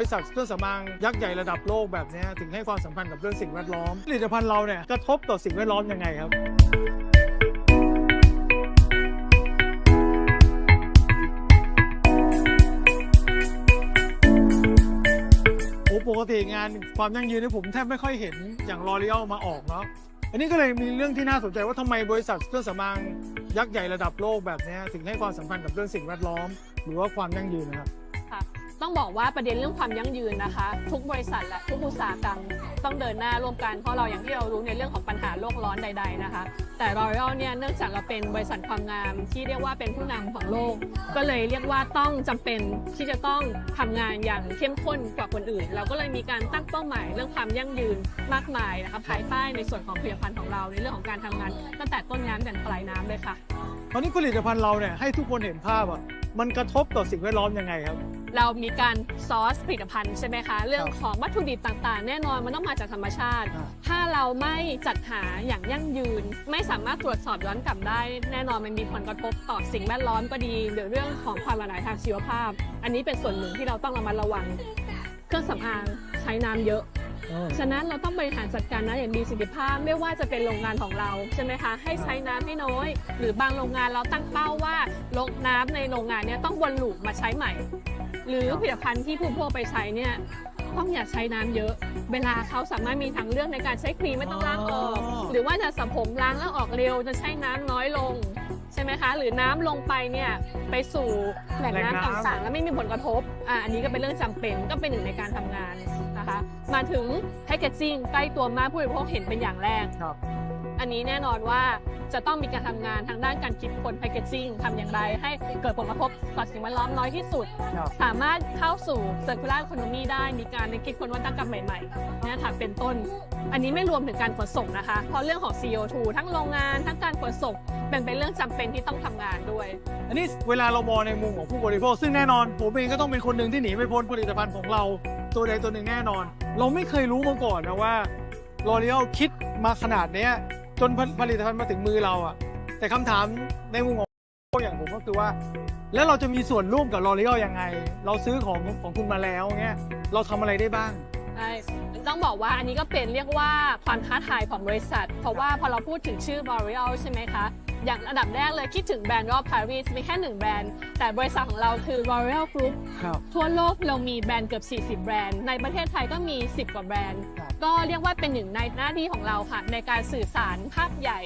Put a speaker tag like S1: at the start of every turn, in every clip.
S1: ริษัทเครื่องสำอางยักษ์ใหญ่ระดับโลกแบบนี้ถึงให้ความสำคัญกับเรื่องสิ่งแวดล้อมผลิตภัณฑ์เราเนี่ยกระทบต่อสิ่งแวดล้อมยังไงครับโอ้ปกติงานความยั่งยืนเนี่ผมแทบไม่ค่อยเห็นอย่างลอรีอ l มาออกเนาะอันนี้ก็เลยมีเรื่องที่น่าสนใจว่าทำไมบริษัทเครื่องสำอางยักษ์ใหญ่ระดับโลกแบบนี้ถึงให้ความสำคัญกับเรื่องสิ่งแวดล้อม หรือว่าความยั่งยืนนะครับ
S2: ต้องบอกว่าประเด็นเรื่องความยั่งยืนนะคะ ทุกบริษัทและทุกอุตสาหกรรมต้องเดินหน้าร่วมกันเพราะเราอย่างที่เรารู้ในเรื่องของปัญหาโลกร้อนใด ๆนะคะ แต่ L'Oreal เนี่ยเนื่องจากเราเป็นบริษัทความงามที่เรียกว่าเป็นผู้นำของโลก ก็เลยเรียกว่าต้องจำเป็นที่จะต้องทำงานอย่างเข้มข้นกว่าคนอื่น เราก็เลยมีการตั้งเป้าหมายเรื่องความยั่งยืนมากมายนะคะภายใต้ในส่วนของผลิตภัณฑ์ของเราในเรื่องของการทำงานตั้งแต่ต้นน้ำยันปลายน้ำเลยค่ะ
S1: ตอนนี้ผลิตภัณฑ์เราเนี่ยให้ทุกคนเห็นภาพอะมันกระทบต่อสิ่งแวดล้อมยังไงครับ
S2: เรามีการซอสผลิตภัณฑ์ใช่ไหมคะ เรื่องของวัตถุดิบต่างๆ แน่นอนมันต้องมาจากธรรมชาติ
S1: อ่า
S2: ถ้าเราไม่จัดหาอย่างยั่งยืน ไม่สามารถตรวจสอบย้อนกลับได้ แน่นอนมันมีผลกระทบต่อสิ่งแวดล้อมก็ดี หรือเรื่องของความหลากหลายทางชีวภาพ อันนี้เป็นส่วนหนึ่งที่เราต้องระมัดระวัง เครื่องสำอางใช้น้ำเยอะฉะนั้นเราต้องบริหารจัดการน้ำอย่างมีประสิทธิภาพไม่ว่าจะเป็นโรงงานของเราใช่ไหมคะให้ใช้น้ำให้น้อย หรือบางโรงงานเราตั้งเป้าว่าลงน้ำในโรงงานเนี้ยต้องวนลูปมาใช้ใหม่ หรือผลิตภัณฑ์ที่ผู้บริโภคไปใช้เนี่ยต้องอย่าใช้น้ำเยอะ เวลาเขาสามารถมีทางเลือกในการใช้ครีมไม่ต้องล้างออก
S1: อ๋อ
S2: หรือว่าจะสระผมล้างแล้วออกเร็วจะใช้น้ำน้อยลงใช่ไหมคะ หรือน้ำลงไปเนี่ยไปสู่แหล่ง
S1: แหล่ง
S2: น้ำ
S1: น้ำ
S2: ต่างๆ แล้วไม่มีผลกระทบอะอันนี้ก็เป็นเรื่องจำเป็นก็เป็นหนึ่งในการทำงานนะคะ มาถึงแพคเกจจิ้งใกล้ตัวมากผู้บริโภคเห็นเป็นอย่างแรก
S1: ครับ
S2: อันนี้แน่นอนว่าจะต้องมีการทำงานทางด้านการคิดค้นแพคเกจจิ้งทำอย่างไร ให้เกิดผลกระทบต่อสิ่งแวดล้อมน้อยที่สุด
S1: ครับ
S2: สามารถเข้าสู่ circular economy ได้มีการคิดค้นวัตกรรมใหม่ๆนะค่ะเป็นต้น อันนี้ไม่รวมถึงการขนส่งนะคะ เพราะเรื่องของ CO2 ทั้งโรงงานทั้งการขนส่งเป็นเป็นเรื่องจำเป็นที่ต้องทำงานด้วย
S1: อันนี้เวลาเรามองในมุมของผู้บริโภค ซึ่งแน่นอน ผมเองก็ต้องเป็นคนหนึ่งที่หนีไม่พ้นผลิตภัณฑ์ของเราตัวใดตัวหนึ่งแน่นอน เราไม่เคยรู้มาก่อนนะว่าลอรี a l คิดมาขนาดเนี้ย จนผลิตภัณฑ์มาถึงมือเราอะแต่คำถามในมุมของอย่างผมก็คือว่า แล้วเราจะมีส่วนร่วมกับลอรี a l ยังไง เราซื้อของของคุณมาแล้วเงี้ยเราทำอะไรได้บ้าง
S2: ใช่ต้องบอกว่าอันนี้ก็เป็นเรียกว่าความท้าทายของบริษัท เพราะว่าพอเราพูดถึงชื่อ L'Oreal ใช่ไหมคะ อย่างอันดับแรกเลยคิดถึงแบรนด์รอบปารีสมีแค่หนึ่งแบรนด์ แต่บริษัทของเราคือ L'Oreal Group
S1: ครับ
S2: ทั่วโลกเรามีแบรนด์เกือบ 40 แบรนด์ ในประเทศไทยก็มี 10 กว่าแบรนด์
S1: ครับ
S2: ก็เรียกว่าเป็นหนึ่งในหน้าที่ของเราค่ะ ในการสื่อสารภาพใหญ่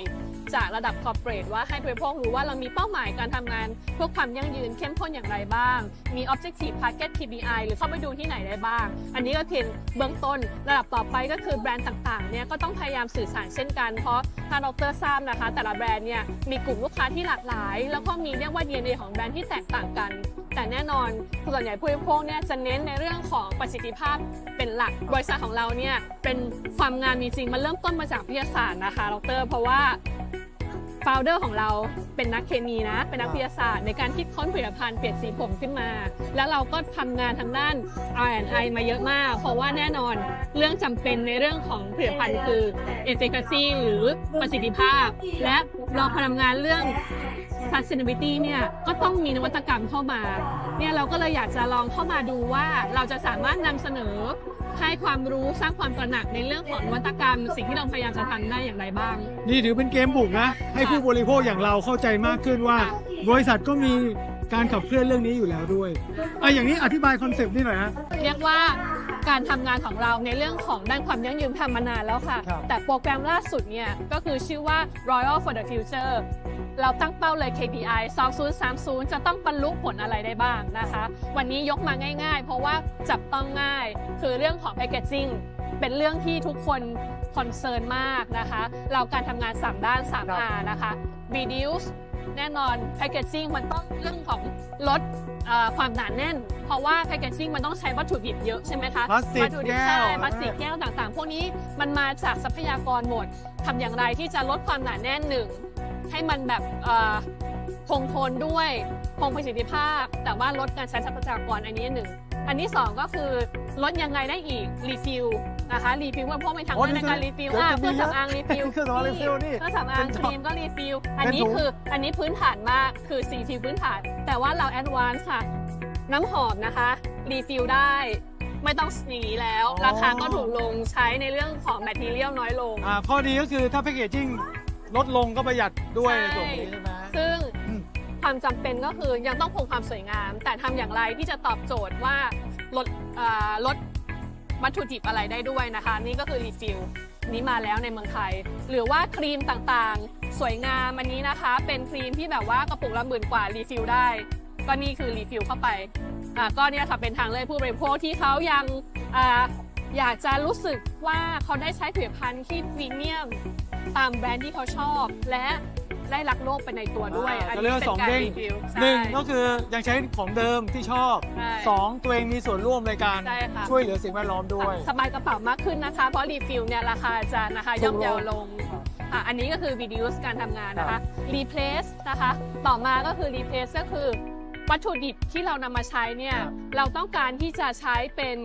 S2: จากระดับคอร์เปรทว่าให้ผู้บริโภครู้ว่าเรามีเป้าหมายการทำงานเพื่อความยั่งยืนเข้มข้นอย่างไรบ้าง มี Objective Target KPI หรือเข้าไปดูที่ไหนได้บ้าง อันนี้ก็เพียงเบื้องต้นระดับต่อไปก็คือแบรนด์ต่างๆเนี่ยก็ต้องพยายามสื่อสารเช่นกัน เพราะถ้าดรทราบนะคะ แต่ละแบรนด์เนี่ยมีกลุ่มลูกค้าที่หลากหลาย แล้วก็มีเรียกว่า DNA ของแบรนด์ที่แตกต่างกัน แต่แน่นอนส่วนใหญ่ผู้บริโภคเนี่ยจะเน้นในเรื่องของประสิทธิภาพเป็นหลักบริษัทของเราเนี่ยเป็นความงานมีจริงมันเริ่มต้นมาจากวิทยาศาสตร์นะคะดรเพราะว่า ฟาวเดอร์ของเราเป็นนักเคมีนะ เป็นนักวิทยาศาสตร์ในการคิดค้นผลิตภัณฑ์เปลี่ยนสีผมขึ้นมา แล้วเราก็ทำงานทางด้าน R&I มาเยอะมาก เพราะว่าแน่นอนเรื่องจำเป็นในเรื่องของผลิตภัณฑ์คือ efficacy หรือประสิทธิภาพ และเราพทำงานเรื่อง sustainability เนี่ยก็ต้องมีนวัตกรรมเข้ามาเนี่ยเราก็เลยอยากจะลองเข้ามาดูว่าเราจะสามารถนำเสนอ ให้ความรู้สร้างความตระหนักในเรื่องของนวัตกรรม สิ่งที่เราพยายามจะทำได้อย่างไรบ้าง
S1: นี่ถือเป็นเกมบุกนะ ให้ผู้บริโภคอย่างเราเข้าใจมากขึ้นว่า บริษัทก็มีการขับเคลื่อนเรื่องนี้อยู่แล้วด้วยอะอย่างนี้อธิบายคอนเซปต์นี่หน่อยฮะ
S2: เรียกว่า การทำงานของเราในเรื่องของด้านความยั่งยืนทำมานานแล้วค่ะ
S1: ครับ
S2: แต่โปรแกรมล่าสุดเนี่ยก็คือชื่อว่า Royal for the Future เราตั้งเป้าเลย KPI 2030 จะต้องบรรลุผลอะไรได้บ้างนะคะ วันนี้ยกมาง่าย ๆ เพราะว่าจับต้องง่าย คือเรื่องของ Packaging เป็นเรื่องที่ทุกคนคอนเซิร์นมากนะคะ เราการทำงาน 3 ด้าน 3 R นะคะ reduce แน่นอน Packaging มันต้องเรื่องของลดเอ่อความหนาแน่น เพราะว่า Packaging มันต้องใช้วัตถุดิบเยอะใช่ไหมคะ
S1: พลาสติก
S2: วัตถุดิบ
S1: แก้ว
S2: ใช่พลาสติกแก้วต่างๆ พวกนี้มันมาจากทรัพยากรหมดทำอย่างไรที่จะลดความหนาแน่นหนึ่งให้มันแบบเอ่อคงทนด้วยคงประสิทธิภาพ แต่ว่าลดการใช้ทรัพยากรอันนี้หนึ่งอันที่สองก็คือลดยังไงได้อีกรีฟิล นะคะรีฟิลว่าพวกไม่ทาง
S1: อ๋อ
S2: ในการรีฟิล
S1: เดี๋ยว
S2: อะ
S1: จะ
S2: เค
S1: มี
S2: รื่องสำอางรีฟิล
S1: เครื่องสำอางรีฟิลนี่
S2: เครื่องสำอาง
S1: เป็น
S2: ครีมก็รีฟิลอันนี้
S1: เป็นถุง
S2: คืออันนี้พื้นฐานมากคือซีฟิลพื้นฐาน แต่ว่าเราแอดวานซ์ค่ะ น้ำหอมนะคะรีฟิลได้ไม่ต้องอย่างนี้แล้ว
S1: อ๋อ
S2: ราคาก็ถูกลงใช้ในเรื่องของแมทเทียลน้อยลง
S1: อ่าข้อดีก็คือถ้าแพคเกจจิ้งลดลงก็ประหยัดด้วย
S2: ใช่
S1: ในส่วนนี้ใช่ไหม
S2: ซึ่ง
S1: อืม
S2: ความจำเป็นก็คือยังต้องคงความสวยงาม แต่ทำอย่างไรที่จะตอบโจทย์ว่าลดอ่าลด วัตถุดิบอะไรได้ด้วยนะคะ นี่ก็คือรีฟิลนี้มาแล้วในเมืองไทย หรือว่าครีมต่างๆ สวยงามอันนี้นะคะ เป็นครีมที่แบบว่ากระปุกละหมื่นกว่ารีฟิลได้ ก็นี่คือรีฟิลเข้าไปอ่าก็เนี่ยค่ะเป็นทางเลือกผู้บริโภคที่เขายังอ่าอยากจะรู้สึกว่าเขาได้ใช้ผลิตภัณฑ์ที่พรีเมียมตามแบรนด์ที่เขาชอบ และ ได้รักโลกไปในตัวด้วย
S1: อ่า
S2: อัน
S1: ก็เรีย
S2: นี้
S1: กว่า
S2: เป็
S1: สอง
S2: นการ
S1: เด้ง
S2: รีวิว
S1: หนึ่ง
S2: ใช่
S1: ก็คือยังใช้ของเดิมที่ชอบ
S2: ใช่
S1: สองตัวเองมีส่วนร่วมในการ
S2: ใช่ค่ะ
S1: ช่วยเหลือสิ่งแวดล้อมด้วย
S2: สบายกระเป๋ามากขึ้นนะคะ เพราะรีฟิลเนี่ยราคาจะนะคะ
S1: ถู
S2: ย่อกม
S1: ลง
S2: เยาวลงอะอันนี้ก็คือ reduce การทำงานนะคะ replace นะคะ ต่อมาก็คือ replace ก็คือ วัตถุดิบที่เรานำมาใช้เนี่ย
S1: ครับ
S2: เราต้องการที่จะใช้เป็น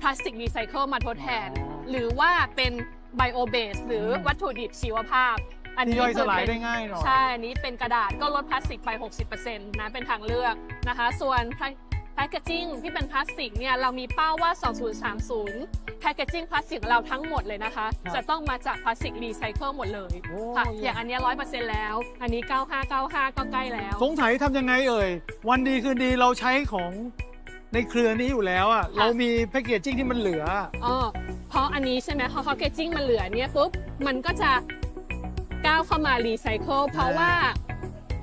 S2: พลาสติกรีไซเคิลมาทดแทน หรือว่าเป็นไบโอเบสหรือวัตถุดิบชีวภาพ อัน
S1: ที่
S2: นี้
S1: ย่อยสลาย
S2: คือเป็
S1: ได้
S2: น
S1: ง่ายหน่อย
S2: ใช่อันนี้เป็นกระดาษก็ลดพลาสติกไป 60%นะเป็นทางเลือกนะคะ ส่วนแพคเกจิ้งที่เป็นพลาสติกเนี่ยเรามีเป้าว่า 2030 แพคเกจิ้งพลาสติกของเราทั้งหมดเลยนะคะ
S1: ครับ
S2: จะต้องมาจากพลาสติกรีไซเคิลหมดเลย
S1: โอ้
S2: ค่ะ
S1: เยี่ยม
S2: อย่างอันเนี้ร้อยเปอร์เซ็นต์แล้ว อันนี้ 9595 ก็ใกล้แล้ว
S1: สงสัยทำยังไงเอ่ย วันดีคืนดีเราใช้ของในเครือนี้อยู่แล้วอะเรามีแพคเกจจิ้งที่มันเหลือ
S2: อ๋อเพราะอันนี้ใช่ไหมพอแพคเกจิ้งมันเหลือเนี่ยปุ๊บมันก็จะ ก้าวเข้ามารีไซเคิลเพราะว่า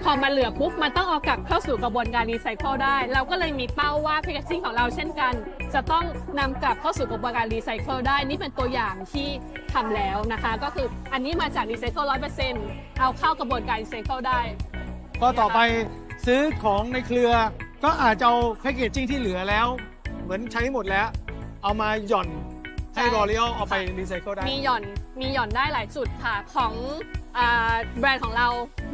S2: พอมันเหลือปุ๊บมันต้องเอากลับเข้าสู่กระบวนการรีไซเคิลได้ เราก็เลยมีเป้าว่าแพคเกจิ้งของเราเช่นกัน จะต้องนำกลับเข้าสู่กระบวนการรีไซเคิลได้ นี่เป็นตัวอย่างที่ทำแล้วนะคะ ก็คืออันนี้มาจากรีไซเคิลร้อยเปอร์เซ็นต์เอาเข้ากระบวนการรีไซเคิลได้
S1: ก็ต่อไปซื้อของในเครือ ก็อาจจะเอาแพคเกจจิ้งที่เหลือแล้ว เหมือนใช้หมดแล้ว เอามาหย่อนให้
S2: ใช่
S1: รอเรียลเอาไปรีไซเคิลได้
S2: มีหย่อนมีหย่อนได้หลายจุดค่ะของอา แบรนด์ของเรา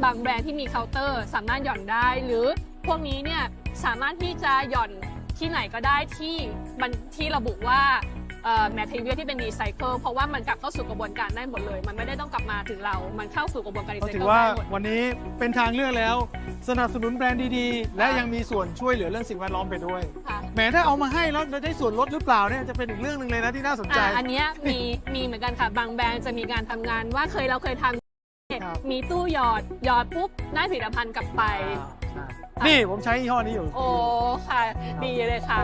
S2: บางแบรนด์ที่มีเคาน์เตอร์สามารถหย่อนได้ หรือพวกนี้เนี่ยสามารถที่จะหย่อนที่ไหนก็ได้ที่มันที่ระบุว่าแมทเทียลที่เป็นรีไซเคิลเพราะว่ามันกลับเข้าสู่กระบวนการได้หมดเลย มันไม่ได้ต้องกลับมาถึงเรา มันเข้าสู่กระบวนการรี
S1: ก็
S2: ไซ
S1: ถื
S2: เคิ
S1: อ
S2: ล
S1: ว่า
S2: ได้หมด
S1: วันนี้เป็นทางเลือกแล้ว สนับสนุนแบรนด์ดีๆ และ
S2: ค่ะ
S1: ยังมีส่วนช่วยเหลือเรื่องสิ่งแวดล้อมไปด้วย
S2: ค่ะ
S1: แหมถ้าเอามาให้แล้วจะได้ส่วนลดหรือเปล่าเนี่ยจะเป็นอีกเรื่องหนึ่งเลยนะที่น่าสนใจ
S2: อะอันเนี้ยมีมีเหมือนกันค่ะบางแบรนด์จะมีการทำงานว่าเคยเราเคยทำ
S1: ครับ
S2: มีตู้หยอดหยอดปุ๊บได้ผลิตภัณฑ์กลับไป
S1: นี่ผมใช้ยี่ห้อนี้อยู่
S2: โอ้ค่ะ ดีเลยค่ะ